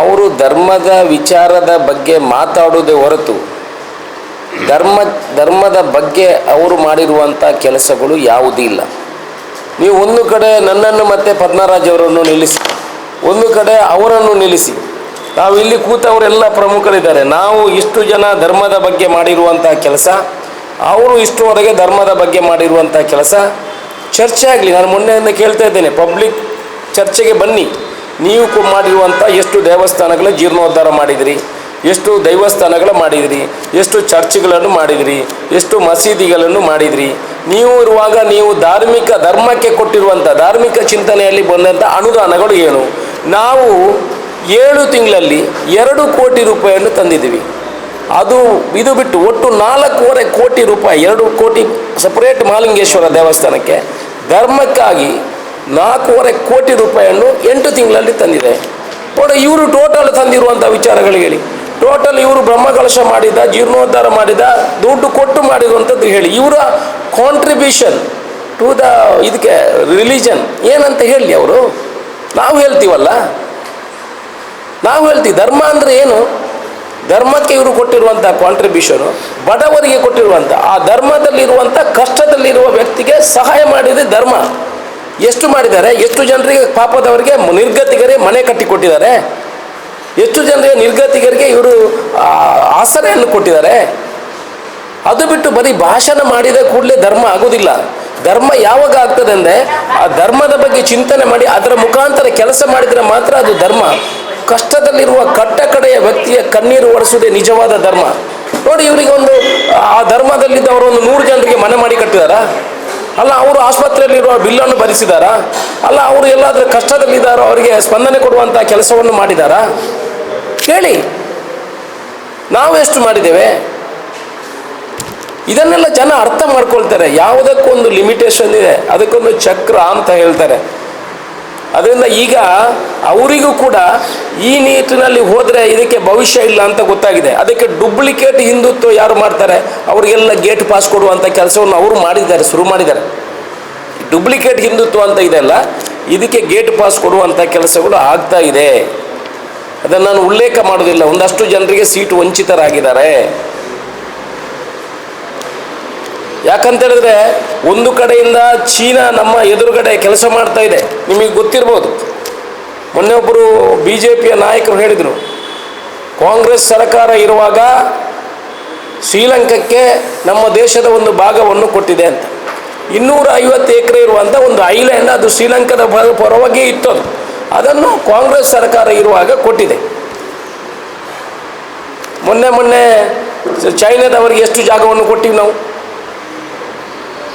ಅವರು ಧರ್ಮದ ವಿಚಾರದ ಬಗ್ಗೆ ಮಾತಾಡುವುದೇ ಹೊರತು ಧರ್ಮ, ಧರ್ಮದ ಬಗ್ಗೆ ಅವರು ಮಾಡಿರುವಂಥ ಕೆಲಸಗಳು ಯಾವುದೂ ಇಲ್ಲ. ನೀವು ಒಂದು ಕಡೆ ನನ್ನನ್ನು ಮತ್ತು ಪದ್ಮರಾಜ್ ಅವರನ್ನು ನಿಲ್ಲಿಸಿ, ಒಂದು ಕಡೆ ಅವರನ್ನು ನಿಲ್ಲಿಸಿ. ನಾವು ಇಲ್ಲಿ ಕೂತವರೆಲ್ಲ ಪ್ರಮುಖರಿದ್ದಾರೆ. ನಾವು ಇಷ್ಟು ಜನ ಧರ್ಮದ ಬಗ್ಗೆ ಮಾಡಿರುವಂಥ ಕೆಲಸ, ಅವರು ಇಷ್ಟುವರೆಗೆ ಧರ್ಮದ ಬಗ್ಗೆ ಮಾಡಿರುವಂಥ ಕೆಲಸ. ಚರ್ಚೆ ಆಗಲಿ, ನಾನು ಮೊನ್ನೆಯಿಂದ ಕೇಳ್ತಾ ಇದ್ದೇನೆ, ಪಬ್ಲಿಕ್ ಚರ್ಚೆಗೆ ಬನ್ನಿ. ನೀವು ಮಾಡಿರುವಂಥ ಎಷ್ಟು ದೇವಸ್ಥಾನಗಳ ಜೀರ್ಣೋದ್ಧಾರ ಮಾಡಿದಿರಿ? ಎಷ್ಟು ದೈವಸ್ಥಾನಗಳ ಮಾಡಿದಿರಿ? ಎಷ್ಟು ಚರ್ಚ್ಗಳನ್ನು ಮಾಡಿದಿರಿ? ಎಷ್ಟು ಮಸೀದಿಗಳನ್ನು ಮಾಡಿದಿರಿ? ನೀವು ಇರುವಾಗ ನೀವು ಧಾರ್ಮಿಕ ಧರ್ಮಕ್ಕೆ ಕೊಟ್ಟಿರುವಂಥ ಧಾರ್ಮಿಕ ಚಿಂತನೆಯಲ್ಲಿ ಬಂದಂಥ ಅನುದಾನಗಳು ಏನು? ನಾವು ಏಳು ತಿಂಗಳಲ್ಲಿ ಎರಡು ಕೋಟಿ ರೂಪಾಯಿಯನ್ನು ತಂದಿದ್ದೀವಿ. ಅದು ಇದು ಬಿಟ್ಟು ಒಟ್ಟು ನಾಲ್ಕೂವರೆ ಕೋಟಿ ರೂಪಾಯಿ, ಎರಡು ಕೋಟಿ ಸಪರೇಟ್ ಮಹಾಲಿಂಗೇಶ್ವರ ದೇವಸ್ಥಾನಕ್ಕೆ ಧರ್ಮಕ್ಕಾಗಿ ನಾಲ್ಕೂವರೆ ಕೋಟಿ ರೂಪಾಯಿಯನ್ನು ಎಂಟು ತಿಂಗಳಲ್ಲಿ ತಂದಿದೆ. ನೋಡಿ, ಇವರು ಟೋಟಲ್ ತಂದಿರುವಂಥ ವಿಚಾರಗಳು ಹೇಳಿ ಟೋಟಲ್ ಇವರು ಬ್ರಹ್ಮಕಲಶ ಮಾಡಿದ, ಜೀರ್ಣೋದ್ಧಾರ ಮಾಡಿದ, ದುಡ್ಡು ಕೊಟ್ಟು ಮಾಡಿರುವಂಥದ್ದು ಹೇಳಿ. ಇವರ ಕಾಂಟ್ರಿಬ್ಯೂಷನ್ ಟು ದ ಇದಕ್ಕೆ ರಿಲಿಜನ್ ಏನಂತ ಹೇಳಿ ಅವರು? ನಾವು ಹೇಳ್ತೀವಲ್ಲ? ನಾವು ಹೇಳ್ತೀವಿ, ಧರ್ಮ ಅಂದರೆ ಏನು? ಧರ್ಮಕ್ಕೆ ಇವರು ಕೊಟ್ಟಿರುವಂಥ ಕಾಂಟ್ರಿಬ್ಯೂಷನು ಬಡವರಿಗೆ ಕೊಟ್ಟಿರುವಂಥ ಆ ಧರ್ಮದಲ್ಲಿರುವಂಥ ಕಷ್ಟದಲ್ಲಿರುವ ವ್ಯಕ್ತಿಗೆ ಸಹಾಯ ಮಾಡಿದೆ ಧರ್ಮ. ಎಷ್ಟು ಮಾಡಿದ್ದಾರೆ? ಎಷ್ಟು ಜನರಿಗೆ ಪಾಪದವರಿಗೆ ನಿರ್ಗತಿಗರೇ ಮನೆ ಕಟ್ಟಿಕೊಟ್ಟಿದ್ದಾರೆ? ಎಷ್ಟು ಜನರಿಗೆ ನಿರ್ಗತಿಗರಿಗೆ ಇವರು ಆಸರೆಯನ್ನು ಕೊಟ್ಟಿದ್ದಾರೆ? ಅದು ಬಿಟ್ಟು ಬರೀ ಭಾಷಣ ಮಾಡಿದ ಕೂಡಲೇ ಧರ್ಮ ಆಗೋದಿಲ್ಲ. ಧರ್ಮ ಯಾವಾಗ ಆಗ್ತದೆ ಅಂದರೆ ಆ ಧರ್ಮದ ಬಗ್ಗೆ ಚಿಂತನೆ ಮಾಡಿ, ಅದರ ಮುಖಾಂತರ ಕೆಲಸ ಮಾಡಿದರೆ ಮಾತ್ರ ಅದು ಧರ್ಮ. ಕಷ್ಟದಲ್ಲಿರುವ ಕಟ್ಟ ಕಡೆಯ ವ್ಯಕ್ತಿಯ ಕಣ್ಣೀರು ಒರೆಸುವುದೇ ನಿಜವಾದ ಧರ್ಮ. ನೋಡಿ, ಇವರಿಗೆ ಒಂದು, ಆ ಧರ್ಮದಲ್ಲಿದ್ದವರು ಒಂದು ನೂರು ಜನರಿಗೆ ಮನೆ ಮಾಡಿ ಕಟ್ಟಿದಾರಾ? ಅಲ್ಲ, ಅವರು ಆಸ್ಪತ್ರೆಯಲ್ಲಿರುವ ಬಿಲ್ಲನ್ನು ಭರಿಸಿದಾರಾ? ಅಲ್ಲ, ಅವರು ಎಲ್ಲಾದರೂ ಕಷ್ಟದಲ್ಲಿದ್ದಾರೋ, ಅವರಿಗೆ ಸ್ಪಂದನೆ ಕೊಡುವಂಥ ಕೆಲಸವನ್ನು ಮಾಡಿದಾರಾ? ಹೇಳಿ. ನಾವು ಎಷ್ಟು ಮಾಡಿದ್ದೇವೆ? ಇದನ್ನೆಲ್ಲ ಜನ ಅರ್ಥ ಮಾಡ್ಕೊಳ್ತಾರೆ. ಯಾವುದಕ್ಕೊಂದು ಲಿಮಿಟೇಷನ್ ಇದೆ. ಅದಕ್ಕೊಂದು ಚಕ್ರ ಅಂತ ಹೇಳ್ತಾರೆ. ಅದರಿಂದ ಈಗ ಅವರಿಗೂ ಕೂಡ ಈ ನಿಟ್ಟಿನಲ್ಲಿ ಹೋದರೆ ಇದಕ್ಕೆ ಭವಿಷ್ಯ ಇಲ್ಲ ಅಂತ ಗೊತ್ತಾಗಿದೆ. ಅದಕ್ಕೆ ಡುಪ್ಲಿಕೇಟ್ ಹಿಂದುತ್ವ ಯಾರು ಮಾಡ್ತಾರೆ? ಅವರಿಗೆಲ್ಲ ಗೇಟ್ ಪಾಸ್ ಕೊಡುವಂಥ ಕೆಲಸವನ್ನು ಅವರು ಮಾಡಿದ್ದಾರೆ, ಶುರು ಮಾಡಿದ್ದಾರೆ. ಡುಪ್ಲಿಕೇಟ್ ಹಿಂದುತ್ವ ಅಂತ ಇದೆಯಲ್ಲ ಇದಕ್ಕೆ ಗೇಟ್ ಪಾಸ್ ಕೊಡುವಂಥ ಕೆಲಸಗಳು ಆಗ್ತಾ ಇದೆ. ಅದನ್ನು ನಾನು ಉಲ್ಲೇಖ ಮಾಡೋದಿಲ್ಲ ಒಂದಷ್ಟು ಜನರಿಗೆ ಸೀಟು ವಂಚಿತರಾಗಿದ್ದಾರೆ. ಯಾಕಂತ ಹೇಳಿದ್ರೆ ಒಂದು ಕಡೆಯಿಂದ ಚೀನಾ ನಮ್ಮ ಎದುರುಗಡೆ ಕೆಲಸ ಮಾಡ್ತಾ ಇದೆ. ನಿಮಗೆ ಗೊತ್ತಿರ್ಬೋದು. ಮೊನ್ನೆ ಒಬ್ಬರು ಬಿ ಜೆ ಪಿಯ ನಾಯಕರು ಹೇಳಿದರು, ಕಾಂಗ್ರೆಸ್ ಸರ್ಕಾರ ಇರುವಾಗ ಶ್ರೀಲಂಕಕ್ಕೆ ನಮ್ಮ ದೇಶದ ಒಂದು ಭಾಗವನ್ನು ಕೊಟ್ಟಿದೆ ಅಂತ. ಇನ್ನೂರ ಐವತ್ತು ಎಕರೆ ಇರುವಂಥ ಒಂದು ಐಲ್ಯಾಂಡ್, ಅದು ಶ್ರೀಲಂಕಾದ ಭಾಗ ಪರವಾಗಿಯೇ ಇತ್ತು ಅದು ಅದನ್ನು ಕಾಂಗ್ರೆಸ್ ಸರ್ಕಾರ ಇರುವಾಗ ಕೊಟ್ಟಿದೆ. ಮೊನ್ನೆ ಮೊನ್ನೆ ಚೈನಾದವರಿಗೆ ಎಷ್ಟು ಜಾಗವನ್ನು ಕೊಟ್ಟಿವಿ ನಾವು?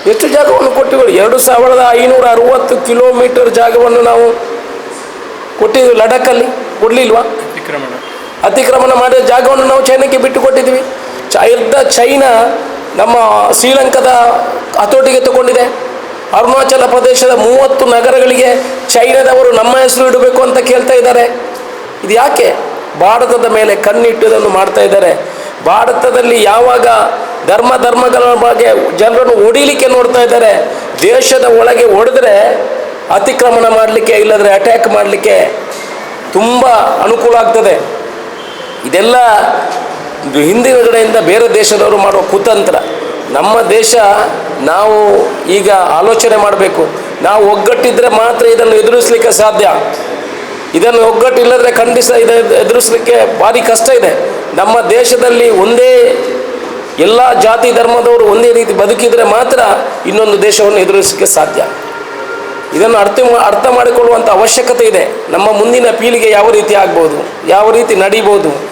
ಎಷ್ಟು ಜಾಗವನ್ನು ಕೊಟ್ಟಿವಿ ಎರಡು ಸಾವಿರದ ಐನೂರ ಅರುವತ್ತು ಕಿಲೋಮೀಟರ್ ಜಾಗವನ್ನು ನಾವು ಕೊಟ್ಟಿದ್ವಿ ಲಡಾಖಲ್ಲಿ ಕೊಡಲಿಲ್ವಾ? ಅತಿಕ್ರಮಣ. ಅತಿಕ್ರಮಣ ಮಾಡಿದ ಜಾಗವನ್ನು ನಾವು ಚೈನಾಕ್ಕೆ ಬಿಟ್ಟು ಕೊಟ್ಟಿದ್ವಿ ಚೈರ್ದ ಚೈನಾ ನಮ್ಮ ಶ್ರೀಲಂಕಾದ ಹತೋಟಿಗೆ ತಗೊಂಡಿದೆ. ಅರುಣಾಚಲ ಪ್ರದೇಶದ ಮೂವತ್ತು ನಗರಗಳಿಗೆ ಚೈನಾದವರು ನಮ್ಮ ಹೆಸರು ಇಡಬೇಕು ಅಂತ ಕೇಳ್ತಾ ಇದ್ದಾರೆ. ಇದು ಯಾಕೆ? ಭಾರತದ ಮೇಲೆ ಕಣ್ಣಿಟ್ಟುದನ್ನು ಮಾಡ್ತಾ ಇದ್ದಾರೆ. ಭಾರತದಲ್ಲಿ ಯಾವಾಗ ಧರ್ಮ ಧರ್ಮಗಳ ಬಗ್ಗೆ ಜನರನ್ನು ಹೊಡಿಲಿಕ್ಕೆ ನೋಡ್ತಾ ಇದ್ದಾರೆ. ದೇಶದ ಒಳಗೆ ಹೊಡೆದ್ರೆ ಅತಿಕ್ರಮಣ ಮಾಡಲಿಕ್ಕೆ ಇಲ್ಲದ್ರೆ ಅಟ್ಯಾಕ್ ಮಾಡಲಿಕ್ಕೆ ತುಂಬ ಅನುಕೂಲ ಆಗ್ತದೆ. ಇದೆಲ್ಲ ಹಿಂದಿನ ಕಡೆಯಿಂದ ಬೇರೆ ದೇಶದವರು ಮಾಡುವ ಕುತಂತ್ರ. ನಮ್ಮ ದೇಶ ನಾವು ಈಗ ಆಲೋಚನೆ ಮಾಡಬೇಕು. ನಾವು ಒಗ್ಗಟ್ಟಿದ್ರೆ ಮಾತ್ರ ಇದನ್ನು ಎದುರಿಸಲಿಕ್ಕೆ ಸಾಧ್ಯ. ಇದನ್ನು ಒಗ್ಗಟ್ಟಿಲ್ಲದ್ರೆ ಖಂಡಿತ ಇದೆ ಎದುರಿಸಲಿಕ್ಕೆ ಭಾರಿ ಕಷ್ಟ ಇದೆ. ನಮ್ಮ ದೇಶದಲ್ಲಿ ಒಂದೇ ಎಲ್ಲ ಜಾತಿ ಧರ್ಮದವರು ಒಂದೇ ರೀತಿ ಬದುಕಿದರೆ ಮಾತ್ರ ಇನ್ನೊಂದು ದೇಶವನ್ನು ಎದುರಿಸಲಿಕ್ಕೆ ಸಾಧ್ಯ. ಇದನ್ನು ಅರ್ಥ ಅರ್ಥ ಮಾಡಿಕೊಳ್ಳುವಂಥ ಅವಶ್ಯಕತೆ ಇದೆ. ನಮ್ಮ ಮುಂದಿನ ಪೀಳಿಗೆ ಯಾವ ರೀತಿ ಆಗ್ಬೋದು? ಯಾವ ರೀತಿ ನಡಿಬೋದು?